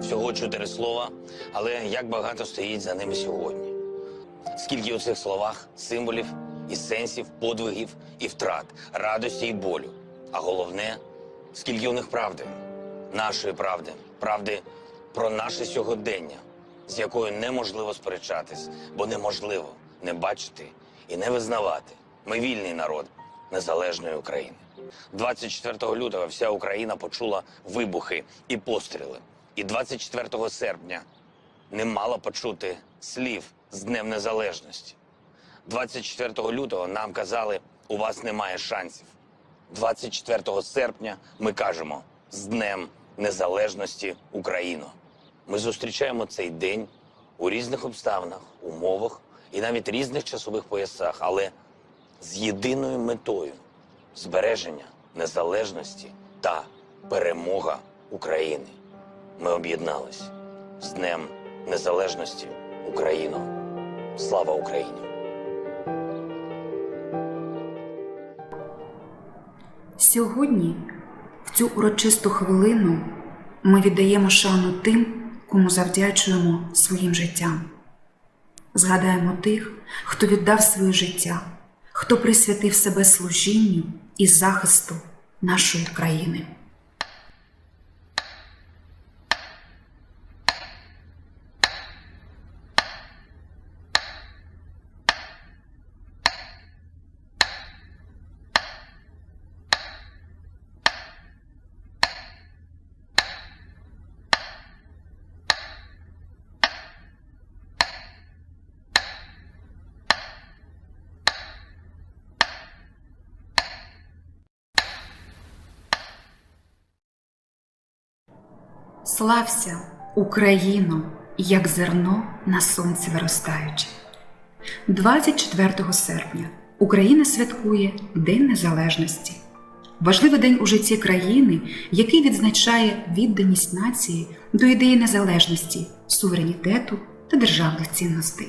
Всього чотири слова, але як багато стоїть за ними сьогодні. Скільки у цих словах символів і сенсів, подвигів і втрат, радості і болю. А головне, скільки у них правди, нашої правди, правди про наше сьогодення, з якою неможливо сперечатись, бо неможливо не бачити і не визнавати. Ми вільний народ незалежної України. 24 лютого вся Україна почула вибухи і постріли. І 24 серпня не мала почути слів з Днем Незалежності. 24 лютого нам казали, у вас немає шансів. 24 серпня ми кажемо з Днем Незалежності Україно. Ми зустрічаємо цей день у різних обставинах, умовах і навіть різних часових поясах, але з єдиною метою збереження незалежності та перемога України. Ми об'єднались з Днем Незалежності Україно. Слава Україні! Сьогодні, в цю урочисту хвилину, ми віддаємо шану тим, кому завдячуємо своїм життям. Згадаємо тих, хто віддав своє життя, хто присвятив себе служінню і захисту нашої країни. Слався, Україно, як зерно на сонці виростаюче. 24 серпня Україна святкує День Незалежності. Важливий день у житті країни, який відзначає відданість нації до ідеї незалежності, суверенітету та державних цінностей.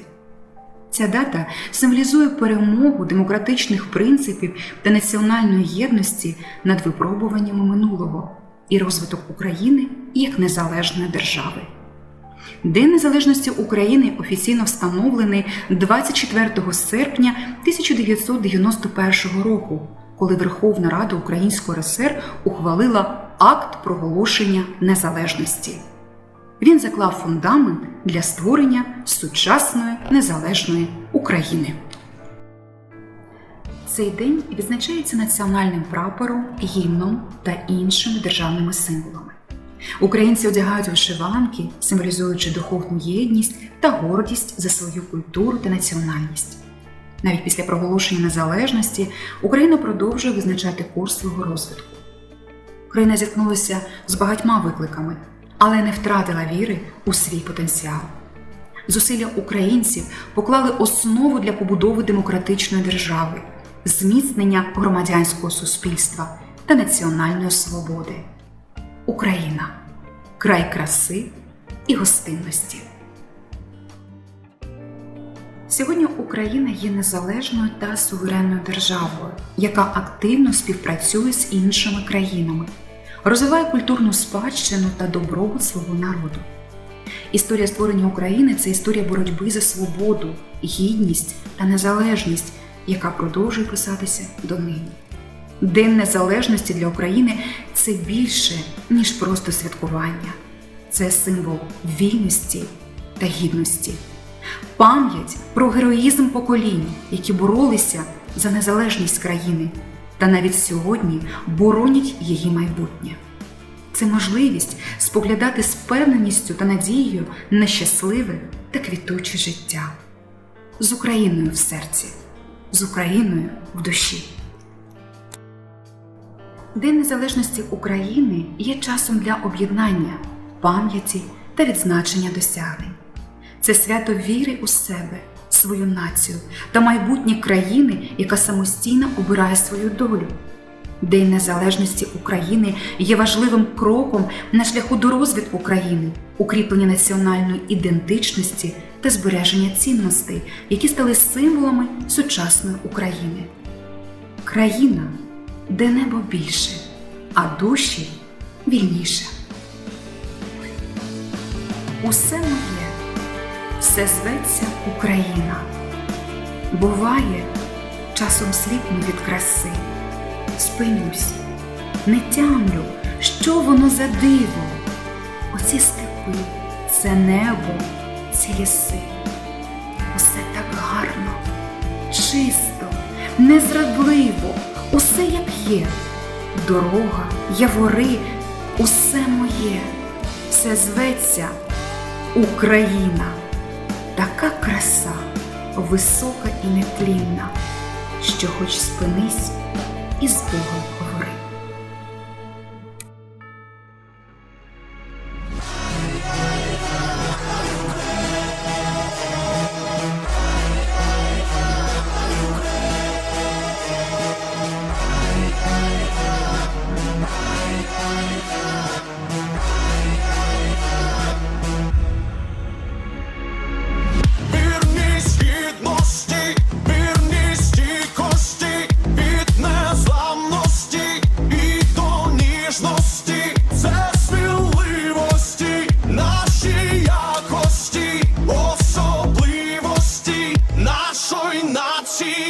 Ця дата символізує перемогу демократичних принципів та національної єдності над випробуваннями минулого і розвиток України як незалежної держави. День Незалежності України офіційно встановлений 24 серпня 1991 року, коли Верховна Рада Української РСР ухвалила акт проголошення незалежності. Він заклав фундамент для створення сучасної незалежної України. Цей день відзначається національним прапором, гімном та іншими державними символами. Українці одягають вишиванки, символізуючи духовну єдність та гордість за свою культуру та національність. Навіть після проголошення незалежності Україна продовжує визначати курс свого розвитку. Україна зіткнулася з багатьма викликами, але не втратила віри у свій потенціал. Зусилля українців поклали основу для побудови демократичної держави, зміцнення громадянського суспільства та національної свободи. Україна край краси і гостинності. Сьогодні Україна є незалежною та суверенною державою, яка активно співпрацює з іншими країнами, розвиває культурну спадщину та добробут свого народу. Історія створення України це історія боротьби за свободу, гідність та незалежність, яка продовжує писатися донині. День Незалежності для України це більше, ніж просто святкування. Це символ вільності та гідності, пам'ять про героїзм поколінь, які боролися за незалежність країни та навіть сьогодні боронять її майбутнє. Це можливість споглядати з певненістю та надією на щасливе та квітуче життя з Україною в серці, з Україною в душі. День Незалежності України є часом для об'єднання, пам'яті та відзначення досягнень. Це свято віри у себе, свою націю та майбутнє країни, яка самостійно обирає свою долю. День Незалежності України є важливим кроком на шляху до розвитку країни, укріплення національної ідентичності та збереження цінностей, які стали символами сучасної України. Країна, де небо більше, а душі вільніше. усе моє, все зветься Україна. Буває, часом сліпну від краси, спинюсь, не тямлю, що воно за диво. Оці степи, це небо, ці ліси. Усе так гарно, чисто, незрадливо, усе як є. Дорога, явори, усе моє, все зветься Україна. Така краса, висока і нетлінна, що хоч спинись і з Богом she